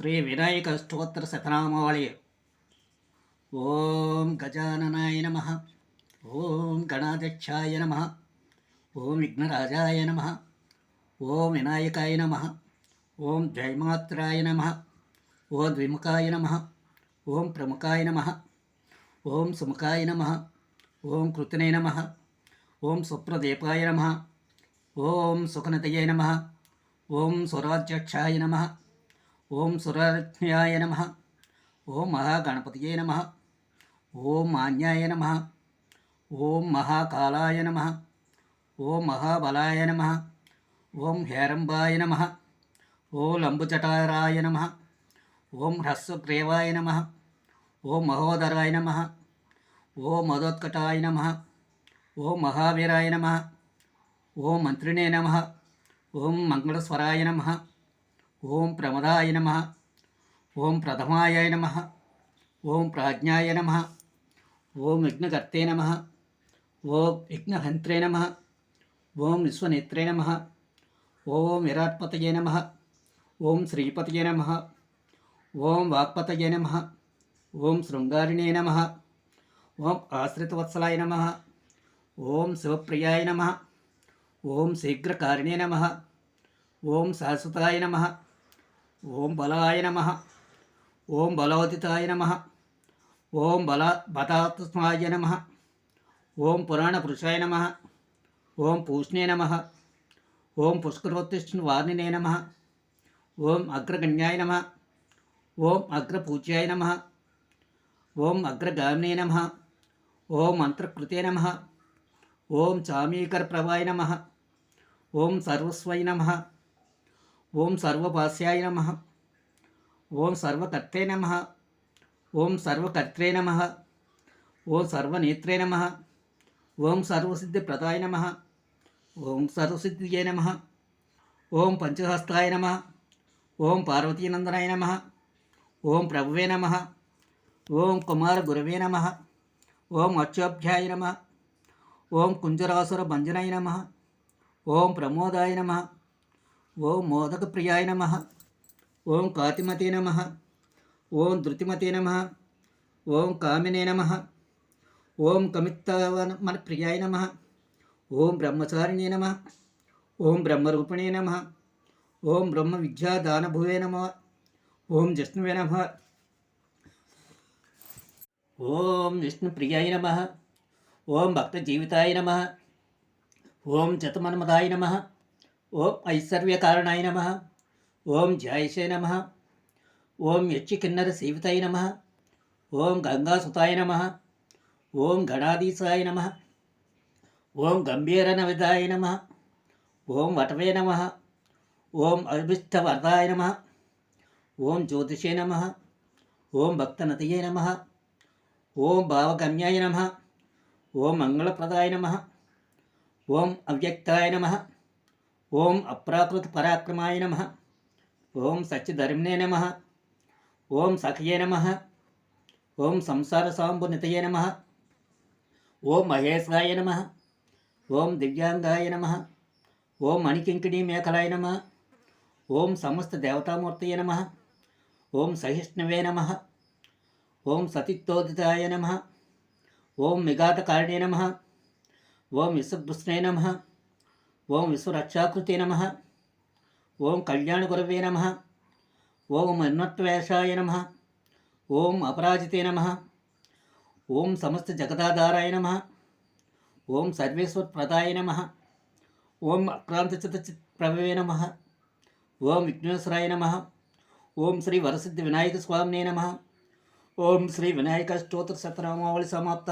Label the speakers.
Speaker 1: శ్రీ వినాయక స్తోత్ర శతనామావళి ఓం గజాననాయ నమ ఓం గణాధ్యక్షాయ నమ ఓం విఘ్నరాజాయ నమ ఓం వినాయకాయ నమ ఓం జయమాత్రాయ నమ ఓం ద్విముఖాయ నమ ఓం ప్రముఖాయ నమ ఓం సుముఖాయ నమ ఓం కృతనే నమ ఓం సుప్రదీపాయ నమ ఓం సుఖనతయ నమ ఓం స్వరాధ్యక్షాయ నమ ఓం సురజ్ఞాయ నమ. ఓం మహాగణపతియే నమ. ఓం మాన్యాయ నమ. ఓం మహాకాళాయ నమ. ఓం మహాబలాయ నమ. ఓం హేరంబాయ నమ. ఓ లంబుచటారాయ నమ. ఓం హ్రస్వగ్రీవాయ నమ. ఓం మహోదరాయ నమ. ఓ మదోత్కటాయ నమ. ఓం మహావీరాయ నమ. ఓం మంత్రిణే నమ. ఓం మంగళస్వరాయ నమ. ఓం ప్రమదాయ నమ ఓం ప్రథమాయ నమ ఓం ప్రాజ్ఞాయ నమ ఓం విఘ్నకర్తే నమ ఓం విఘ్నహంత్రే నమ ఓం విశ్వనేత్రే నమ ఓం విరాట్పతయే నమ ఓం శ్రీపతయే నమ ఓం వాక్పతయే నమ ఓం శృంగారిణే నమ ఓం ఆశ్రితవత్సలాయ నమ ఓం శివప్రియాయ నమ ఓం శీఘ్రకారిణే నమ ఓం శాశ్వతాయ నమ ఓం బలాయ నమ ఓం బలవతితాయ నమ ఓం బల బతాత్మాయ నమ ఓం పురాణ పురుషాయ నమ ఓం పూష్ణే నమ ఓం పుష్కరోత్తిష్ణ వార్ణినే నమ ఓం అగ్రగణ్యాయ నమ ఓం అగ్రపూజ్యాయ నమ ఓం అగ్రగామినే నమ ఓం మంత్రకృతే నమ ఓం చామీకర ప్రభాయ నమ ఓం సర్వస్వై నమ ఓం సర్వపాస్యాయ నమ ఓం సర్వకర్తే నమ ఓం సర్వకర్త్రే నమ ఓం సర్వనేత్రే నమ ఓం సర్వసిద్ధిప్రదాయ నమ ఓం సర్వసిద్ధియే నమ ఓం పంచహస్తాయ నమ ఓం పార్వతీనందనాయ నమ ఓం ప్రభువే నమ ఓం కుమార గురవే నమ ఓం అక్షోభ్యాయ నమ ఓం కుంజరాసుర భంజనాయ నమ ఓం ప్రమోదాయ నమ ఓం మోదకప్రియాయ నమ ఓం కాతిమతే నమ ఓం ధృతిమతే నమ ఓం కామినే నమ ఓం కమిత్తవన ప్రియాయ నమ ఓం బ్రహ్మచారిణే నమ ఓం బ్రహ్మరూపిణే నమ ఓం బ్రహ్మ విద్యా విద్యాదానభువే నమ ఓం జిష్ణువే నమ ఓం విష్ణుప్రియాయ నమ ఓం భక్తజీవితాయ నమ ఓం చతుమన్మదాయ నమ ఓం ఐశ్వర్యకారణాయ నమ ఓం జాయసే నమ ఓం యచ్చికిన్నర సేవితాయ నమ ఓం గంగాసుతాయ నమ ఓం గణాధీశాయ నమ ఓం గంభీరనవిదాయ నమ ఓం వటవే నమ ఓం అభిష్టవర్ధాయ నమ ఓం జ్యోతిషే నమ ఓం భక్తనతయే నమ ఓం భావగమ్యాయ నమ ఓం మంగళప్రదాయ నమ ఓం అవ్యక్తాయ నమ ఓం అప్రాకృత పరాక్రమాయ నమ ఓం సత్యధర్మిణే నమ ఓం సఖయే నమ ఓం సంసార సాంబునితయే నమ ఓం మహేశాయ నమ ఓం దివ్యాంగాయ నమ ఓం మణికింకిణీ మేఖలాయ నమ ఓం సమస్త దేవతామూర్తయ నమ ఓం సహిష్ణువే నమ ఓం సతిత్తోదితాయ నమ ఓం మిగాతకారిణే నమ ఓం విశ్వభృష్ణే నమ ఓం విశ్వరక్షాకృతే నమ. ఓం కళ్యాణ గురవే నమ. ఓం అన్నత్వేషాయ నమ. ఓం అపరాజితే నమ. ఓం సమస్త జగదాధారాయ నమ. ఓం సర్వేశ్వరప్రదాయ నమ. ఓం అక్రాంతచిత ప్రభవే నమ. ఓం విఘ్నేశ్వరాయ నమ. ఓం శ్రీ వరసిద్ధి వినాయక స్వామినే నమ. ఓం శ్రీ వినాయక స్తోత్ర శతనామావళి సమాప్త.